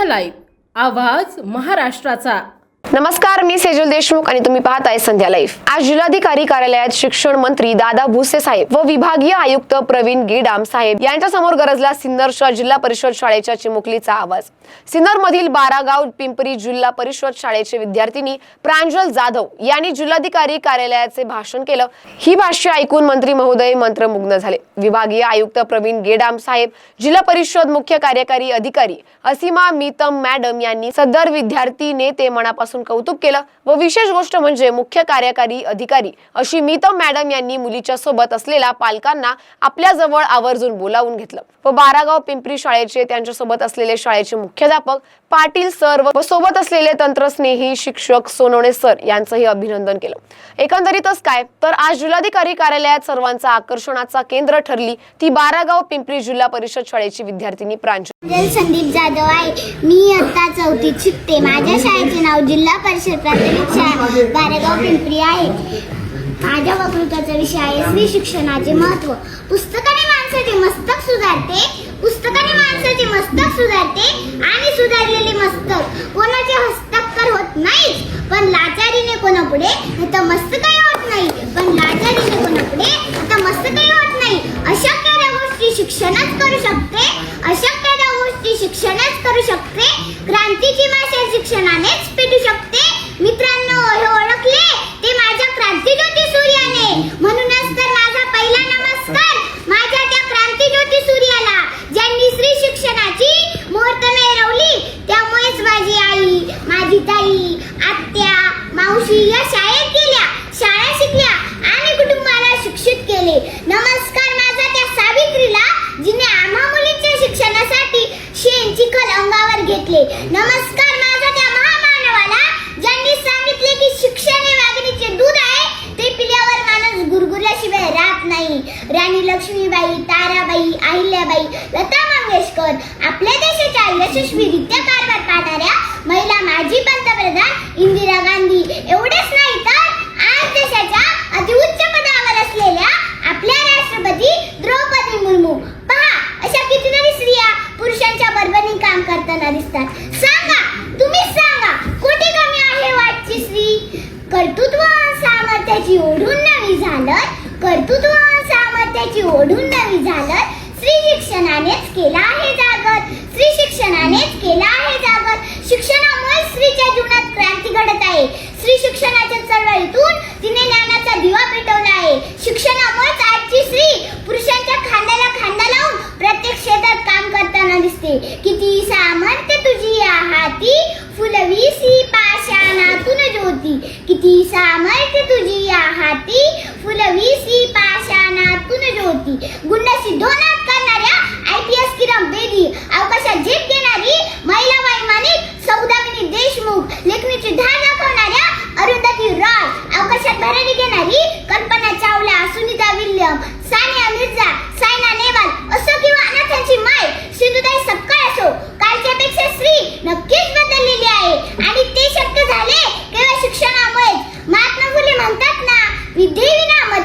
संध्या live आवाज महाराष्ट्राचा. नमस्कार मी सेजल देशमुख आणि तुम्ही पाहताय संध्या लाईव्ह. आज जिल्हाधिकारी कार्यालयात शिक्षण मंत्री दादा भुसे साहेब व विभागीय आयुक्त प्रवीण गेडाम साहेब यांच्या समोर गरजला सिन्नरच्या जिल्हा परिषद शाळेच्या चिमुकलीचा आवाज. सिन्नर मधील बारागाव पिंपरी जिल्हा परिषद शाळेचे विद्यार्थिनी प्रांजल जाधव यांनी जिल्हाधिकारी कार्यालयाचे भाषण केलं. ही भाष्य ऐकून मंत्री महोदय मंत्रमुग्ध झाले. विभागीय आयुक्त प्रवीण गेडाम साहेब जिल्हा परिषद मुख्य कार्यकारी अधिकारी असीमा मीतम मॅडम यांनी सदर विद्यार्थी नेते मनापासून कौतुक केलं. व विशेष गोष्ट म्हणजे मुख्य कार्यकारी अधिकारी अशी मीतम मॅडम यांनी मुलीच्या सोबत असलेल्या पालकांना आपल्या जवळ आवर्जून बोलावून घेतलं. व बारागाव पिंपरी शाळेचे त्यांच्यासोबत असलेले शाळेचे मुख्याध्यापक पाटील सर व सोबत असलेले तंत्रस्नेही शिक्षक सोनवणे सर यांचंही अभिनंदन केलं. एकंदरीतच काय? तर आज जिल्हाधिकारी कार्यालयात सर्वांचा आकर्षणाचा केंद्र ठरली ती बारागाव पिंपरी जिल्हा परिषद शाळेची विद्यार्थिनी प्रांजल. संदीप जाधव आहे. मी आता चौथीत शिकते. माझ्या शाळेचे नाव जिल्हा परिषद प्राथमिक शाळा बारेगाव पिंपरी आहे. माझ्या वक्तृत्वाचा विषय आहे स्त्री शिक्षणाचे महत्त्व. पुस्तकाने माणसाचे मस्तक सुधारते. पुस्तकाने माणसाचे मस्तक सुधारते आणि सुधारले कोणाचे हस्ताक्षर होत नाही पण लाचारीने कोणापुढे तर मस्तकही होत नाही. पण लाचारीने कोणापुढे तर मस्तकही होत नाही. अशक्य गोष्टी शिक्षणच करू शकते. अशक्य गोष्टी शिक्षणच करू शकते. क्रांतीची भाषा शिक्षणानेच पेटू शकते मित्रांनो हे ओळखले ते माझ्या क्रांतीज्योती सूर्याने म्हणूनच तर माझा पहिला नमस्कार माझ्या त्या क्रांतीज्योती सूर्याला ज्यांनी स्त्री शिक्षणाची मुहूर्त मिरवली त्यामुळेच माझी आई माझी ताई आत्या मावशी या शाळेत गेल्या शाळा शिकल्या आणि कुटुंबाला शिक्षित केले नमस्कार माझा त्या सावित्रीला जिने आम्हा मुलींच्या शिक्षणासाठी शेण चिखल सांगितले. नमस्कार माझा त्या महामानवाला. ज्यांनी सांगितले की शिक्षण हे वाघिणीचे दूध आहे ते पिल्यावर माणूस गुरगुरल्याशिवाय राहत नाही. राणी लक्ष्मीबाई ताराबाई अहिल्याबाई लता मंगेशकर आपल्या देशाच्या यशस्वीरित्या कारभार पाहणाऱ्या महिला माजी पंतप्रधान इंदिरा गांधी एवढेच नाही तर आज देशाच्या अतिउच्च पदावर असलेल्या आपल्या राष्ट्रपती द्रौपदी मुर्मू पहा अशा कितीतरी स्त्रिया पुरुषांच्या बरोबरीने काम करताना दिसतात सांगा तुम्ही सांगा कुठे कमी आहे वाटची स्त्री कर्तृत्व आणि सामर्थ्याची ओढून नवी झालं कर्तृत्व सामर्थ्याची ओढून नवी झालं स्त्री शिक्षणानेच केला आहे जागर. स्त्री शिक्षणानेच केला आहे जागर. शिक्षणामुळे स्त्रीच्या जीवनात क्रांती घडत आहे. स्त्री शिक्षणाच्या चळवळीतून तिने ज्ञानाचा दिवा पेटवला आहे. शिक्षणामुळे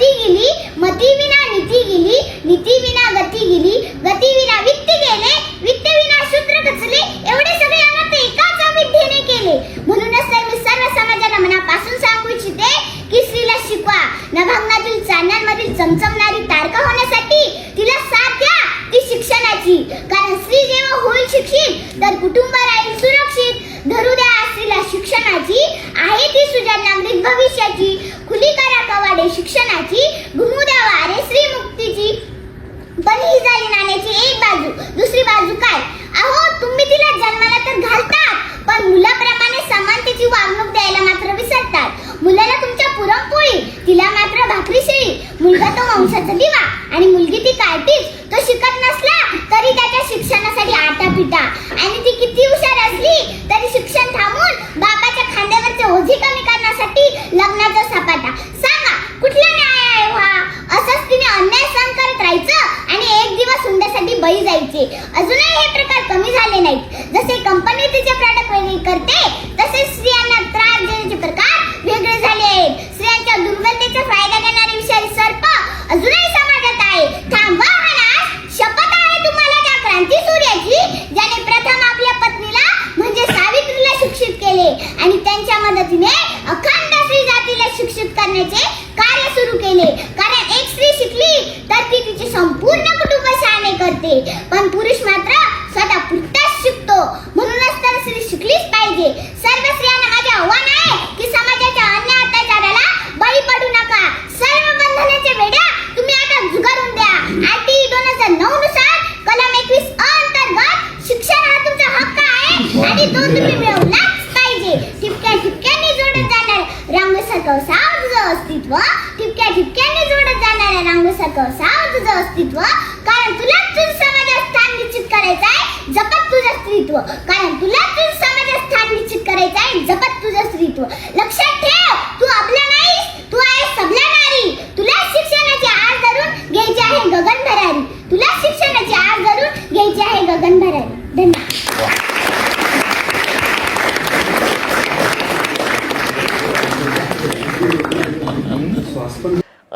ಮತಿಗಿಲಿ ಮತಿವಿನ ನಿತಿಗಿಲಿ ನಿತಿವಿನ आणि मुलगी ती काढतीच तो शिकत नसला तरी त्याच्या शिक्षणासाठी आटापिटा. आणि ती किती हुशार असली तरी शिक्षण थांबून बाबाच्या खांद्यावरचे ओझे कमी करण्यासाठी लग्नाचा सपाटा. सांगा कुठला न्याय आहे हा? असंच तिने अन्याय सहन करत राहायचं आणि एक दिवस हुंड्यासाठी बळी जायचे. अजूनही हे प्रकार कमी झाले नाहीत. जसे कंपनी तिचे प्रॉडक्ट करते अस्तित्व ठिपक्या ठिपक्याने जोडत जाणाऱ्या रांगोसारखं असावं तुझं अस्तित्व. कारण तुला तुझ समाजात स्थान निश्चित करायचं आहे जपत तुझं स्त्रीत्व. कारण तुला तुझ समाजात स्थान निश्चित करायचं आहे जपत तुझं स्त्रीत्व.